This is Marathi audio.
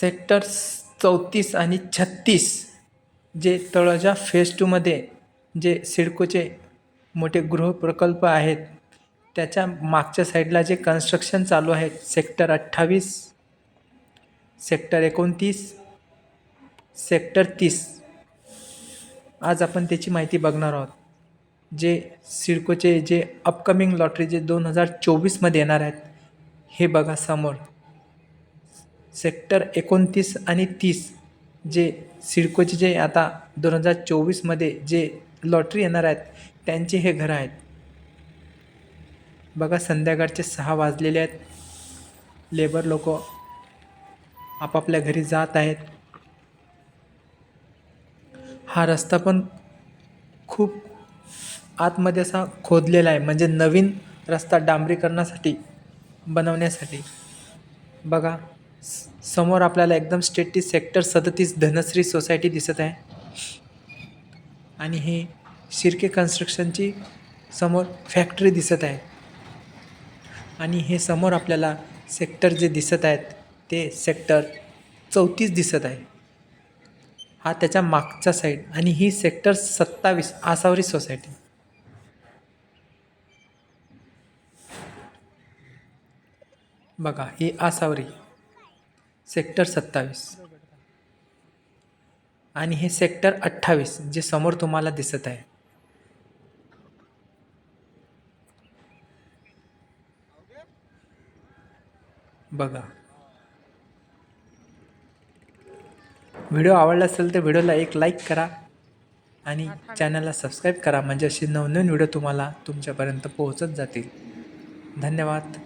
सेक्टर चौतीस आणि छत्तीस जे तळोजा फेज टूमध्ये जे सिडकोचे मोठे गृहप्रकल्प आहेत त्याच्या मागच्या साईडला जे कन्स्ट्रक्शन चालू आहे सेक्टर अठ्ठावीस सेक्टर एकोणतीस सेक्टर तीस. आज आपण त्याची माहिती बघणार आहोत. जे सिडकोचे जे अपकमिंग लॉटरी जे दोन हजार चोवीसमध्ये येणार आहेत हे बघा समोर. सेक्टर एकोणतीस आणि तीस जे सिडकोचे जे आता दोन हजार चोवीसमध्ये जे लॉटरी येणार आहेत त्यांचे हे घरं आहेत. बघा संध्याकाळचे सहा वाजलेले आहेत. लेबर लोक आपापल्या घरी जात आहेत. हा रस्ता पण खूप आतमध्ये असा खोदलेला आहे म्हणजे नवीन रस्ता डांबरीकरणासाठी बनवण्यासाठी. बघा समोर आपल्याला एकदम स्टेटी सेक्टर सदतीस धनश्री सोसायटी दिसत आहे. आणि हे शिर्के कन्स्ट्रक्शनची समोर फॅक्टरी दिसत आहे. आणि हे समोर आपल्याला सेक्टर जे दिसत आहेत ते सेक्टर चौतीस दिसत आहे. हा त्याच्या मागचा साईड आणि ही सेक्टर सत्तावीस आसावरी सोसायटी. बघा ही आसावरी. सेक्टर सत्तावीस. आणि हे सेक्टर अठ्ठावीस जे समोर तुम्हाला दिसत आहे. बघा. व्हिडिओ आवडला असेल तर व्हिडिओला एक लाईक करा आणि चॅनलला सबस्क्राईब करा. म्हणजे असे नवनवीन व्हिडिओ तुम्हाला तुमच्यापर्यंत पोहोचत जातील. धन्यवाद.